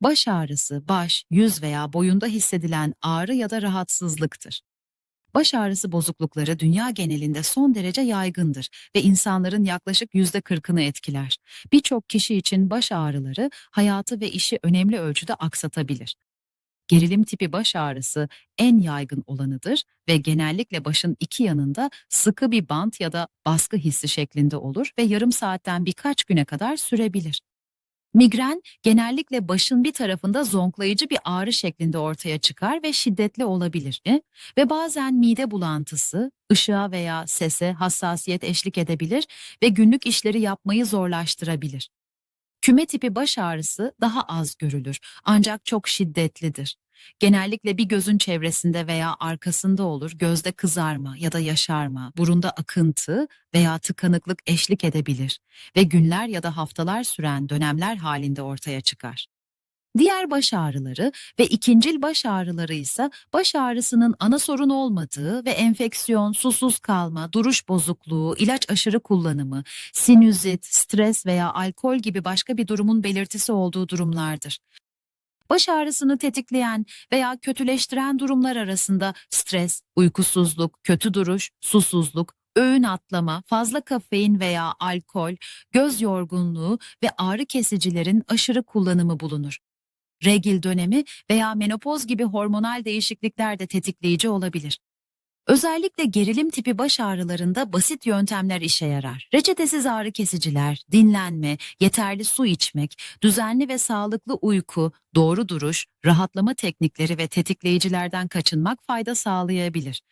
Baş ağrısı, baş, yüz veya boyunda hissedilen ağrı ya da rahatsızlıktır. Baş ağrısı bozuklukları dünya genelinde son derece yaygındır ve insanların yaklaşık yüzde kırkını etkiler. Birçok kişi için baş ağrıları hayatı ve işi önemli ölçüde aksatabilir. Gerilim tipi baş ağrısı en yaygın olanıdır ve genellikle başın iki yanında sıkı bir bant ya da baskı hissi şeklinde olur ve yarım saatten birkaç güne kadar sürebilir. Migren genellikle başın bir tarafında zonklayıcı bir ağrı şeklinde ortaya çıkar ve şiddetli olabilir E, ve bazen mide bulantısı, ışığa veya sese hassasiyet eşlik edebilir ve günlük işleri yapmayı zorlaştırabilir. Küme tipi baş ağrısı daha az görülür ancak çok şiddetlidir. Genellikle bir gözün çevresinde veya arkasında olur, gözde kızarma ya da yaşarma, burunda akıntı veya tıkanıklık eşlik edebilir ve günler ya da haftalar süren dönemler halinde ortaya çıkar. Diğer baş ağrıları ve ikincil baş ağrıları ise baş ağrısının ana sorun olmadığı ve enfeksiyon, susuz kalma, duruş bozukluğu, ilaç aşırı kullanımı, sinüzit, stres veya alkol gibi başka bir durumun belirtisi olduğu durumlardır. Baş ağrısını tetikleyen veya kötüleştiren durumlar arasında stres, uykusuzluk, kötü duruş, susuzluk, öğün atlama, fazla kafein veya alkol, göz yorgunluğu ve ağrı kesicilerin aşırı kullanımı bulunur. Regil dönemi veya menopoz gibi hormonal değişiklikler de tetikleyici olabilir. Özellikle gerilim tipi baş ağrılarında basit yöntemler işe yarar. Reçetesiz ağrı kesiciler, dinlenme, yeterli su içmek, düzenli ve sağlıklı uyku, doğru duruş, rahatlama teknikleri ve tetikleyicilerden kaçınmak fayda sağlayabilir.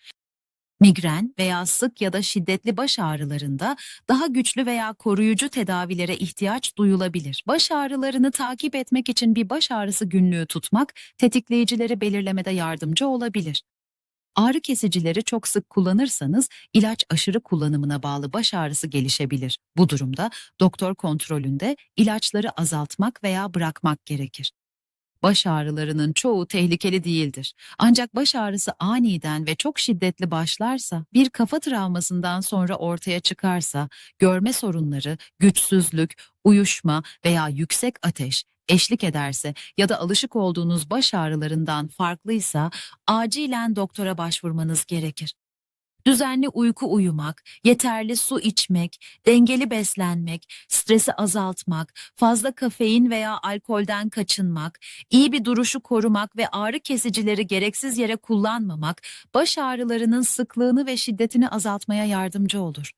Migren veya sık ya da şiddetli baş ağrılarında daha güçlü veya koruyucu tedavilere ihtiyaç duyulabilir. Baş ağrılarını takip etmek için bir baş ağrısı günlüğü tutmak tetikleyicileri belirlemede yardımcı olabilir. Ağrı kesicileri çok sık kullanırsanız ilaç aşırı kullanımına bağlı baş ağrısı gelişebilir. Bu durumda doktor kontrolünde ilaçları azaltmak veya bırakmak gerekir. Baş ağrılarının çoğu tehlikeli değildir. Ancak baş ağrısı aniden ve çok şiddetli başlarsa, bir kafa travmasından sonra ortaya çıkarsa, görme sorunları, güçsüzlük, uyuşma veya yüksek ateş eşlik ederse ya da alışık olduğunuz baş ağrılarından farklıysa acilen doktora başvurmanız gerekir. Düzenli uyku uyumak, yeterli su içmek, dengeli beslenmek, stresi azaltmak, fazla kafein veya alkolden kaçınmak, iyi bir duruşu korumak ve ağrı kesicileri gereksiz yere kullanmamak, baş ağrılarının sıklığını ve şiddetini azaltmaya yardımcı olur.